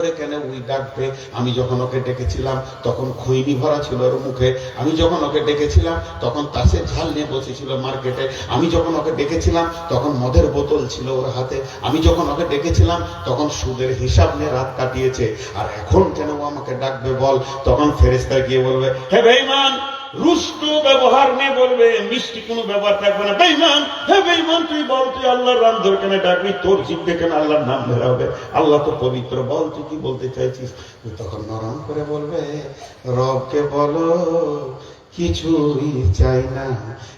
কেন উনি ডাকবে? আমি যখন ওকে ডেকেছিলাম, তখন খৈনি ভরা ছিল ওর মুখে। আমি যখন ওকে ডেকেছিলাম, তখন তাসে ঝাল নিয়ে বসেছিল মার্কেটে। আমি যখন ওকে ডেকেছিলাম, তখন মদের বোতল ছিল ওর হাতে। আমি যখন ওকে ডেকেছিলাম, তখন সুদের হিসাব নিয়ে রাত কাটিয়েছে। আর এখন কেন ও আমাকে ডাকবে বল? তখন ফেরেস্তা গিয়ে বলবে, হে বেইমান রুষ্ট ব্যবহার নিয়ে বলবে, মিষ্টি কোনো ব্যবহার থাকবে না। বেইমান হে বেইমান তুই বল, তুই আল্লাহর নাম ধরে কেন ডাকবি, তোর জিভে কেন আল্লাহর নাম ধরা হবে। আল্লাহ তো পবিত্র, বল তুই কি বলতে চাইছিস? তুই তখন নরম করে বলবে, রবকে বলো, কিছুই চাই না।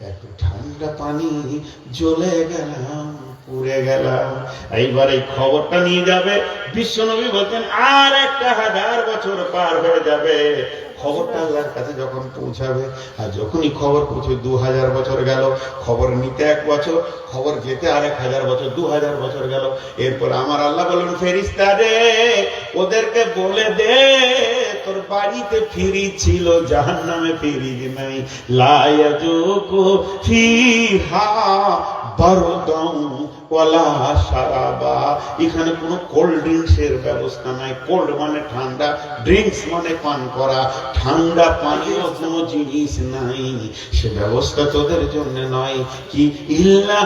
একটু ঠান্ডা পানি, জ্বলে গেলাম, পুড়ে গেলাম। এইবার এই খবরটা নিয়ে যাবে। বিশ্বনবী বলছেন আর একটা হাজার বছর পার হয়ে যাবে। খবরটা আল্লাহর কাছে যখন পৌঁছাবে, আর যখনই খবর পৌঁছে দু হাজার বছর গেল, খবর নিতে এক বছর, খবর যেতে আরেক হাজার বছর দু হাজার বছর গেল। এরপর আমার আল্লাহ বলেন ফেরিস্তা রে, ওদেরকে বলে দে, তোর বাড়িতে ফিরি ছিল জাহান নামে ফিরিজ নাই লায়াজুকু ফিহা বারদাম ওয়ালা সারাবা। এখানে কোনো কোল্ড ড্রিঙ্কসের ব্যবস্থা নাই। কোল্ড মানে ঠান্ডা ড্রিঙ্কস মানে পান করা। ঠান্ডা পানীয় কোনো জিনিস নাই। সে ব্যবস্থা তোদের জন্য নয়। কি? ইল্লা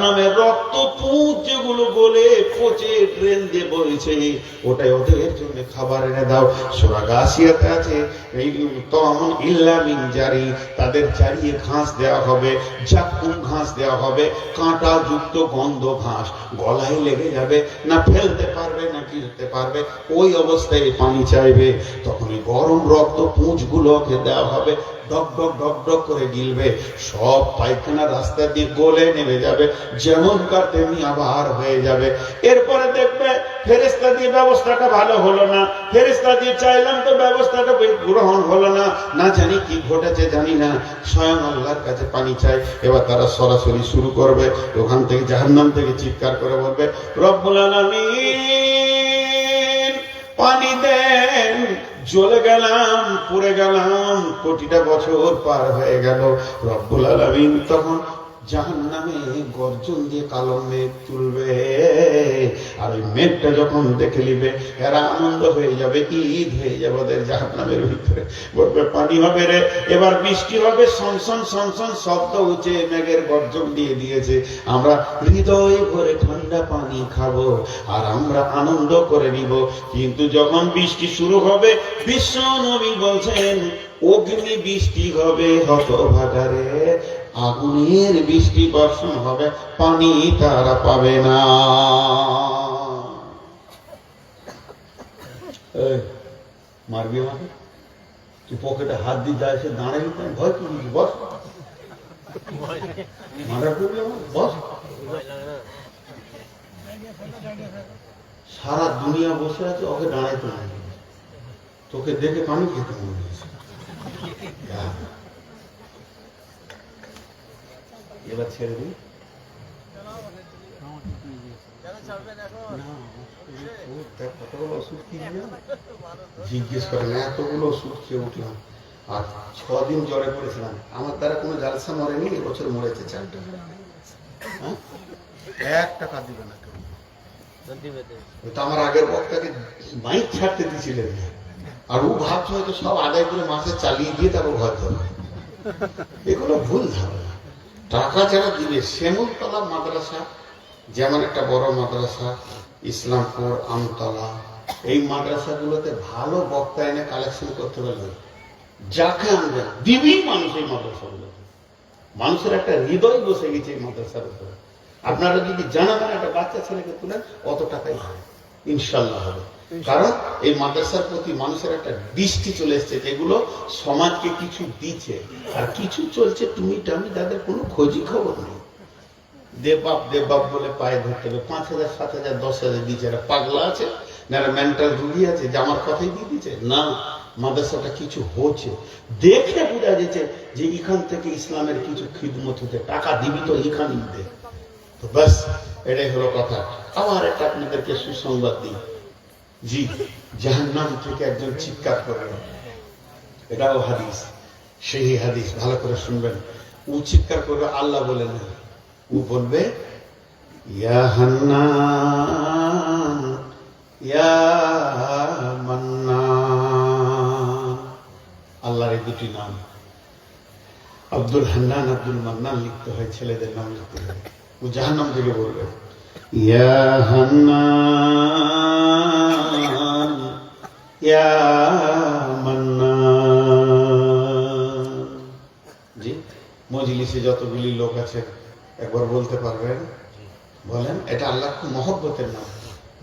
নামে রক্ত পুঁজ যেগুলো বলে পচে ট্রেন দিয়ে বইছে। ওটাই ওদের জন্য খাবার এনে দাও। সোরা গাছিয়াতে আছে, এই তমন ইল্লা মিন জারি। তাদের চারিয়ে ঘাস দেওয়া হবে। জাকুম ঘাস দেওয়া হবে কাঁটা যুক্ত গন্ধ ঘাস। গলায় লেগে যাবে, না ফেলতে পারবে, না কিনতে পারবে, ওই অবস্থায় পানি চাইবে। তখন গরম রক্ত পুঁজগুলোকে দেওয়া হবে, ডক ডক ডক ডক করে গিলবে। সব পায়খানা রাস্তা দিয়ে গলে নেমে যাবে যেমন কার তেমনি আবার হয়ে যাবে। এরপরে দেখবে ফেরেস্তা দিয়ে ব্যবস্থাটা ভালো হলো না। ফেরেস্তা দিয়ে চাইলাম তো ব্যবস্থাটা গ্রহণ হলো না। না জানি কি ঘটেছে, জানি না। স্বয়ং আল্লাহর কাছে পানি চাই, এবার তারা সরাসরি শুরু করবে। ওখান থেকে জাহান্নাম থেকে চিৎকার করে বলবে, রব্বুল আলামিন, পানি দেন। জ্বলে গেলাম, পুড়ে গেলাম, কোটিটা বছর পার হয়ে গেল। রব্বুল আলামিন তখন জাহান নামে গর্জন দিয়ে কালো মেঘ তুলবে। আর ওই মেঘটা যখন দেখে নিবে, এরা আনন্দ হয়ে যাবে, ঈদ হয়ে যাবে ওদের জাহান নামের ভিতরে। বলবে, পানি হবে রে, এবার বৃষ্টি হবে সনসন সনসন শব্দ উঠে মেঘের গর্জন দিয়ে দিয়েছে। আমরা হৃদয় ভরে ঠান্ডা পানি খাব আর আমরা আনন্দ করে নিব। কিন্তু যখন বৃষ্টি শুরু হবে, বিশ্ব নবী বলছেন, অগ্নি বৃষ্টি হবে হতভাগারে আগুনের বৃষ্টি বর্ষণ হবে, পানি তারা পাবে না। মারবি আমাকে? তুই পকেটে হাত দিয়ে যায় সে দাঁড়াবি কেন? ভয় বস। মারা করবি? বস। সারা দুনিয়া বসে আছে, ওকে দাঁড়াইতে তোকে দেখে পানি খেতে মনে হয়েছে যা। এবার ছেড়ে দিই। না, ও দেখ কতগুলো ওষুধ খেয়ে জিজ্ঞেস করে না এতগুলো ওষুধ খেয়ে উঠলাম। আর ছদিন জ্বরে পড়েছিলাম। আমার দ্বারা কোনো জালসা মরেনি এবছর মরেছে চারটা। হ্যাঁ? এক টাকা দিবে না কেউ। তো আমার আগের বক্তাকে বাইক ছাড়তে দিয়েছিলেন। আর ও ভাবছে হয়তো সব আদায় করে মাসে চালিয়ে দিয়ে তারপর ঘর যাবে এগুলো ভুল ধারণা। টাকা যারা দিবে, শ্যামলতলা মাদ্রাসা, যেমন একটা বড় মাদ্রাসা, ইসলামপুর, আমতলা, এই মাদ্রাসাগুলোতে ভালো বক্তা এনে কালেকশন করতে পারবে। যাকে আনবেন দিবি মানুষ এই মাদ্রাসাগুলোতে। মানুষের একটা হৃদয় বসে গেছে এই মাদ্রাসার উপরে। আপনারা যদি জানাবেন একটা বাচ্চা ছেলেকে তুলেন, অত টাকাই হয় ইনশাল্লাহ হবে। কারণ এই মাদ্রাসার প্রতি মানুষের একটা দৃষ্টি চলে এসছে যেগুলো সমাজকে কিছু দিচ্ছে। আর কিছু চলছে তুমি টামি তাদের কোনো খোঁজই খবর নেই। দেববাপ দেববাপ বলে পায়ে ধরতে হবে। পাঁচ হাজার, সাত হাজার, দশ হাজার দিচ্ছে এরা পাগলা আছে, না মেন্টাল রুগী আছে, যে আমার কথাই দিয়ে দিচ্ছে না, মাদ্রাসাটা কিছু হচ্ছে। দেখে বোঝা যাচ্ছে যে এখান থেকে ইসলামের কিছু খিদমত হচ্ছে টাকা দিবি তো এখানেই দে। তো ব্যাস, এটাই হলো কথা। আবার একটা আপনাদেরকে সুসংবাদ দিই। জি, জাহান্নাম থেকে একজন চিৎকার করলেন। এটাও হাদিস, সেই হাদিস, ভালো করে শুনবেন। ও চিৎকার করবে, আল্লাহ বলে না ও বলবে আল্লাহর এই দুটি নাম। আব্দুল হান্নান, আব্দুল মান্নান লিখতে হয়, ছেলেদের নাম লিখতে হয়। ও জাহান্নাম থেকে বলবে, ইয়া হান্নান। ইয়া মান্নান জি? মজলিসে যতগুলি লোক আছে, একবার বলতে পারবেন? বলেন, এটা আল্লাহ খুব মহব্বতের নাম।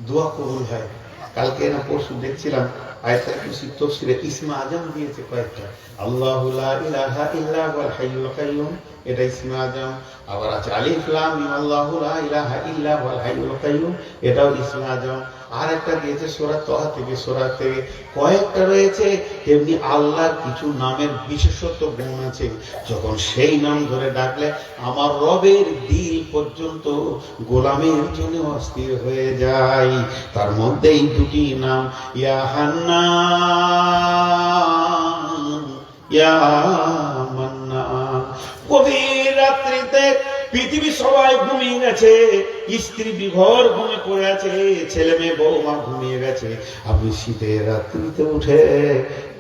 দোয়া কবুল হয়। কালকে না পরশু দেখছিলাম, আয়তাল তফসিরে ইসমা আজম দিয়েছে কয়েকটা। আল্লাহু ইলাহা ইল্লা হুয়াল হাইয়ুল কাইয়ুম এটা ইসমা আজম আবার আছে আলিফ, লাম, মিম লা ইলাহা ইল্লা হুয়াল হাইয়ুল কাইয়ুম, এটাও ইসমা আজম আর একটা দিয়েছে সূরা তহা থেকে, সূরা থেকে কয়েকটা রয়েছে, তেমনি আল্লাহর কিছু নামের বিশেষত্ব গুণ আছে। যখন সেই নাম ধরে ডাকলে আমার রবের দিল পর্যন্ত গোলামের জন্য অস্থির হয়ে যায়। তার মধ্যে এই দুটি নাম, ইয়া হান্নান, ইয়া মান্নান। গভীর রাত্রিতে পৃথিবী সবাই ঘুমিয়ে গেছে। স্ত্রী বিঘর ঘুমিয়ে পড়ে আছে, ছেলে মেয়ে বউ মা ঘুমিয়ে গেছে। আপনি শীতের রাত্রিতে উঠে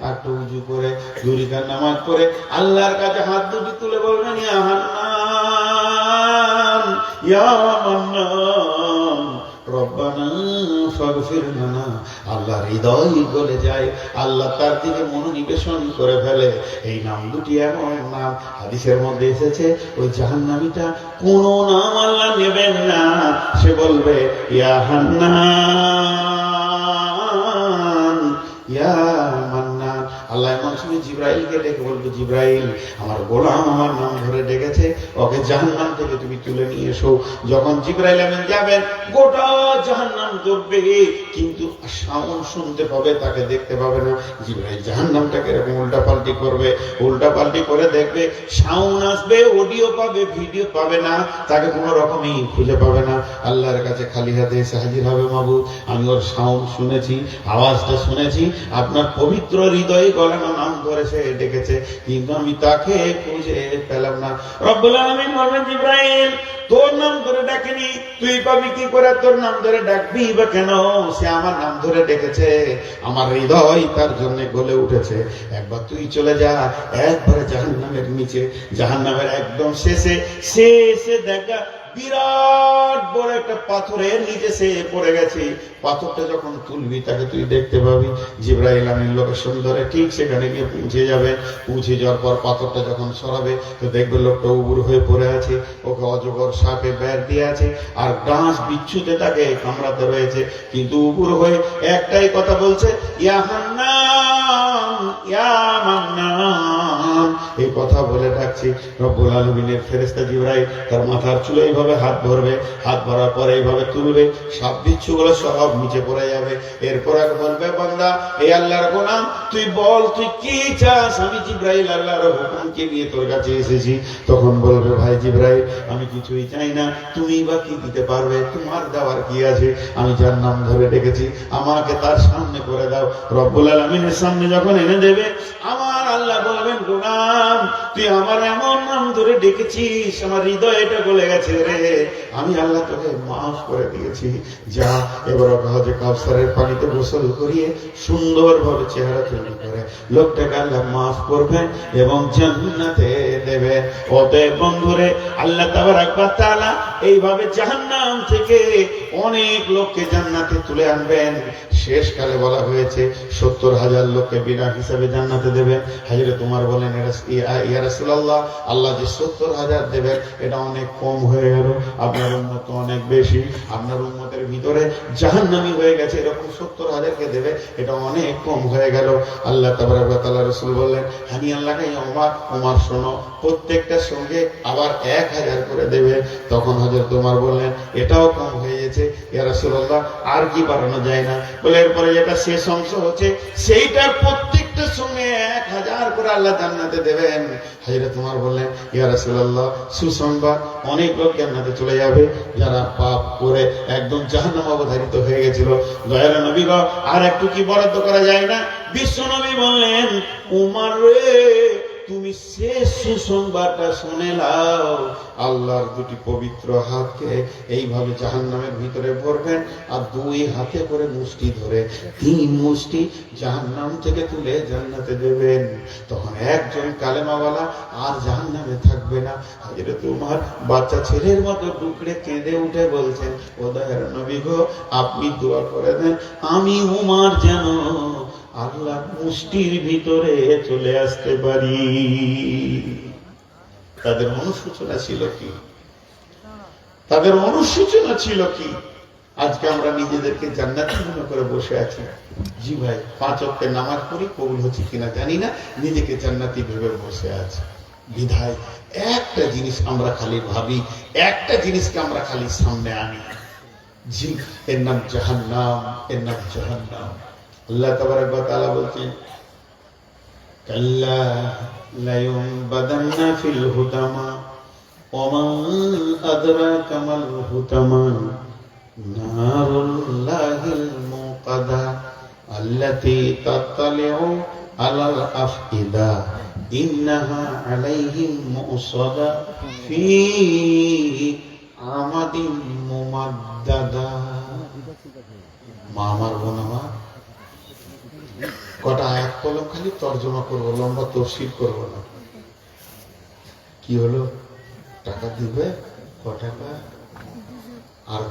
আটু উজু করে, দুরিকার নামাজ পড়ে, আল্লাহর কাছে হাত দুটি তুলে বলবেন, ইয়া হান্নান, ইয়া মান্নান। আল্লাহ হৃদয় গলে যায়। আল্লাহ তার দিকে মনোনিবেশন করে ফেলে। এই নাম দুটি এমন নাম। হাদিসের মধ্যে এসেছে, ওই জাহান্নামীটা কোন নাম আল্লাহ নেবেন না। সে বলবে, ইয়া হান্নান, ইয়া আল্লাহ এমন সময় জিব্রাইলকে ডেকে বলবে, জিব্রাইল, আমার গোলাম আমার নাম ধরে ডেকেছে, ওকে জাহান্নাম থেকে তুমি তুলে নিয়ে এসো। যখন যাবেন গোটা জাহান্নাম কিন্তু শুনতে পাবে, তাকে দেখতে পাবে না। জাহান্নামটাকে এরকম করবে করে দেখবে সাউন্ড আসবে অডিও পাবে ভিডিও পাবে না, তাকে কোনো রকমই খুঁজে পাবে না। আল্লাহর কাছে খালি হাতে এসে হাজির হবে মাবু আমি ওর সাউন্ড শুনেছি, আওয়াজটা শুনেছি, আপনার পবিত্র হৃদয়ে গলানো নাম ধরে সে ডেকেছে। কিন্তু আমি তাকে খুঁজে পেলাম না। রব্বুল আলামিন বলবেন জিব্রাইল, তোর নাম ধরে ডাকেনি। তুই পাবি কি করে? তোর নাম ধরে ডাকবি বা কেন? সে আমার নাম ধরে ডেকেছে। আমার হৃদয় তার জন্য গলে উঠেছে। একবার তুই চলে যা, একবারে জাহান্নামের নিচে। জাহান্নামের একদম শেষে শেষে দেখা বিরাট বড় একটা পাথরের নিচে সে পড়ে গেছে। পাথরটা যখন তুলবি, তাকে তুই দেখতে পাবি। জিব্রাইল আমিন লোকেশন ধরে ঠিক সেখানে গিয়ে পৌঁছে যাবে। পৌঁছে যাওয়ার পর পাথরটা যখন সরাবে, তো দেখবে লোকটা উবুর হয়ে পড়ে আছে। ওকে অজগর সাপে ব্যাগ দিয়ে আছে আর ডাঁশ বিচ্ছুতে তাকে কামড়াতে রয়েছে। কিন্তু উবুর হয়ে একটাই কথা বলছে, ইয়া ইয়া মান্নান এই কথা বলে ডাকছি রব্বুল আলমিনের ফেরেস্তা জিব্রাইল, তার মাথার চুলে এইভাবে হাত ধরবে হাত ভরার পরে এইভাবে তুলবে, সাপ বিচ্ছুগুলো সব নিচে পড়ে যাবে। এরপর আর বলবে, বান্দা এই আল্লাহর গোলাম, তুই বল, তুই কি চাস? আমি জিব্রাইল আল্লাহর হুকুমকে নিয়ে তোর কাছে এসেছি। তখন বলবে, ভাই জিব্রাইল, আমি কিছুই চাই না। তুমি বা কি দিতে পারবে? তোমার দেওয়ার কি আছে? আমি যার নাম ধরে ডেকেছি, আমাকে তার সামনে করে দাও। রব্বুল আলমিনের সামনে যখন এনে দেবে। আমার আল্লাহ বলবেন গোলাম তুই আমার এমন নাম ধরে ডেকেছিস, আমার হৃদয়টা গলে গেছে রে। আমি আল্লাহ তোকে মাফ করে দিয়েছি। যা, এবার হজে কাউসারের পানিতে গোসল করিয়ে সুন্দরভাবে চেহারা তৈরি করে। লোকটাকে আল্লাহ মাফ এবং জান্নাতে দেবে। অতএব বন্ধুরে, আল্লাহ তাবারাক তাআলা এইভাবে জাহান্নাম থেকে অনেক লোককে জান্নাতে তুলে আনবেন। শেষকালে বলা হয়েছে, সত্তর হাজার লোককে বিনা হিসাবে জান্নাতে দেবেন হাজিরে তোমার বলেন ইয়া রাসূলুল্লাহ, আল্লাহ যে সত্তর হাজার দেবেন, এটা অনেক কম হয়ে গেল। আপনার উন্মত অনেক বেশি। আপনার উন্মতের ভিতরে জাহান্নামি হয়ে গেছে, এরকম সত্তর হাজারকে দেবে, এটা অনেক কম হয়ে গেল। আল্লাহ তাবারাক তাআলা রাসূল বললেন, হানি আল্লাহকে ওমর ওমর শোনো, প্রত্যেকটার সঙ্গে আবার এক হাজার করে দেবে। তখন হাজার তোমার বললেন, এটাও কম হয়ে গেছে। ইয়া রাসূলুল্লাহ, আর কি বাড়ানো যায় না। বলে এরপরে যেটা শেষ অংশ হচ্ছে, সেইটার প্রত্যেকটার সঙ্গে এক হাজার করে আল্লাহ জান্নাতে দেবেন। হাজিরা তোমার বললেন, ইয়া রাসূলুল্লাহ, সুসংবাদ, অনেক লোক জান্নাতে চলে যাবে। যারা পাপ করে একদম জাহান্নাম অবধারিত হয়ে গেছিল। দয়াল নবী আর একটু কি বরাদ্দ করা যায় না? বিশ্ব নবী বললেন, উমার রে তুমি শেষ সুসংবাদটা শুনে নাও। আল্লাহর দুটি পবিত্র হাতকে এইভাবে জাহান্নামের ভিতরে ভরবেন আর দুই হাতে করে মুষ্টি ধরে তিন মুষ্টি জাহান্নাম থেকে তুলে জান্নাতে দেবেন। তখন একজন কালেমাওয়ালা আর জাহান্নামে থাকবে না। হাজিরে তোমার বাচ্চা ছেলের মতো টুকরে কেঁদে উঠে বলছেন, ও দয়ার নবী গো, আপনি দোয়া করে দেন, আমি উমার যেন আল্লাহ মুষ্টির ভিতরে চলে আসতে পারি। তাদের অনুসূচনা ছিল কি? তাদের অনুসূচনা ছিল কি? আজকে আমরা নিজেদেরকে জান্নাতি মনে করে বসে আছি। জি ভাই, পাঁচ অক্টের নামাজ পড়ি, কবুল হচ্ছে কিনা জানি না, নিজেকে জান্নাতি ভেবে বসে আছে। বিধায় একটা জিনিস আমরা খালি ভাবি, একটা জিনিসকে আমরা খালি সামনে আনি। জি এর নাম জাহান্নাম, এর নাম জাহান্নাম। আল্লাহ তাবারক ওয়া তাআলা বলছেন কাল্লা লায়ুনবাদান্না ফিল হুতামা ওমা আদরাকা মাল হুতামা নারুল্লাহিল মুকাদা, আল্লাতী তাত্তালিউ আলাল আফইদা, ইন্নাহা আলাইহিম মুসাদা, ফি আমাদিন মা কটা আয়াত কলম খালি? তর্জমা করব, লম্বা তফসিল করব না। কি হলো? টাকা দিবে? ক টাকা? আর